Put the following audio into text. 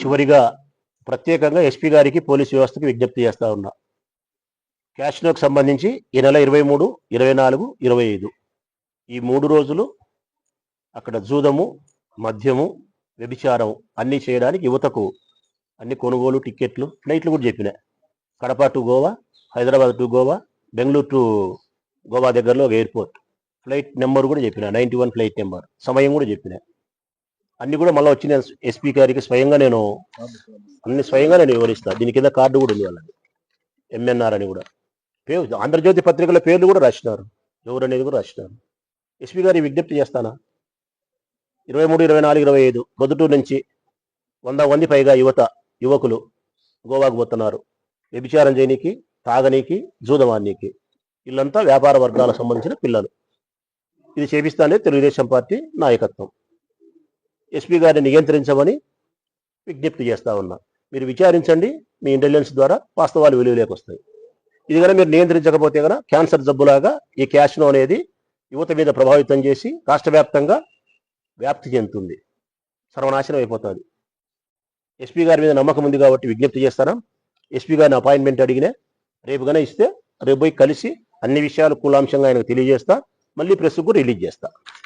చివరిగా ప్రత్యేకంగా ఎస్పీ గారికి పోలీస్ వ్యవస్థకి విజ్ఞప్తి చేస్తా ఉన్నా. క్యాష్నోకి సంబంధించి ఈ నెల ఇరవై మూడు ఇరవై నాలుగు ఇరవై ఐదు. ఈ మూడు రోజులు అక్కడ జూదము మద్యము వ్యభిచారం అన్నీ చేయడానికి యువతకు అన్ని కొనుగోలు టిక్కెట్లు ఫ్లైట్లు కూడా చెప్పినాయి Kadapa to Goa Hyderabad to Goa Bengaluru to Goa దగ్గరలో ఒక ఎయిర్పోర్ట్. ఫ్లైట్ నెంబర్ కూడా చెప్పిన నైంటీ వన్ ఫ్లైట్ నెంబర్ సమయం కూడా చెప్పిన. అన్ని కూడా మళ్ళీ వచ్చిన ఎస్పీ గారికి స్వయంగా నేను అన్ని స్వయంగా నేను వివరిస్తాను దీని కింద కార్డు కూడా ఉంది వాళ్ళని ఎంఎన్ఆర్ అని కూడా. పేరు ఆంధ్రజ్యోతి పత్రికల పేర్లు కూడా రాసినారు. ఎవరు అనేది కూడా రాసినారు. ఎస్పీ గారి విజ్ఞప్తి చేస్తానా? ఇరవై మూడు ఇరవై నాలుగు ఇరవై ఐదు. మొదటూరు నుంచి వంద మంది పైగా యువత యువకులు గోవాకు పోతున్నారు. వ్యభిచారం చేయనీకి తాగనీకి జూదమానికి వీళ్ళంతా వ్యాపార వర్గాలకు సంబంధించిన పిల్లలు. ఇది చేపిస్తానే తెలుగుదేశం పార్టీ నాయకత్వం. ఎస్పీ గారిని నియంత్రించమని విజ్ఞప్తి చేస్తా ఉన్నా. మీరు విచారించండి మీ ఇంటెలిజెన్స్ ద్వారా వాస్తవాలు వెలుగులోకి వస్తాయి. ఇది కనుక మీరు నియంత్రించకపోతే కనుక క్యాన్సర్ జబ్బులాగా ఈ క్యాష్నో అనేది యువత మీద ప్రభావితం చేసి రాష్ట్ర వ్యాప్తంగా వ్యాప్తి చెందుతుంది. సర్వనాశనం అయిపోతుంది. ఎస్పీ గారి మీద నమ్మకం ఉంది కాబట్టి విజ్ఞప్తి చేస్తారా ఎస్పీ గారిని అపాయింట్మెంట్ అడిగినా రేపు కనుక ఇస్తే రేపు పోయి కలిసి అన్ని విషయాలు కూలాంశంగా ఆయనకు తెలియజేస్తా మళ్ళీ ప్రెస్కు రిలీజ్ చేస్తా.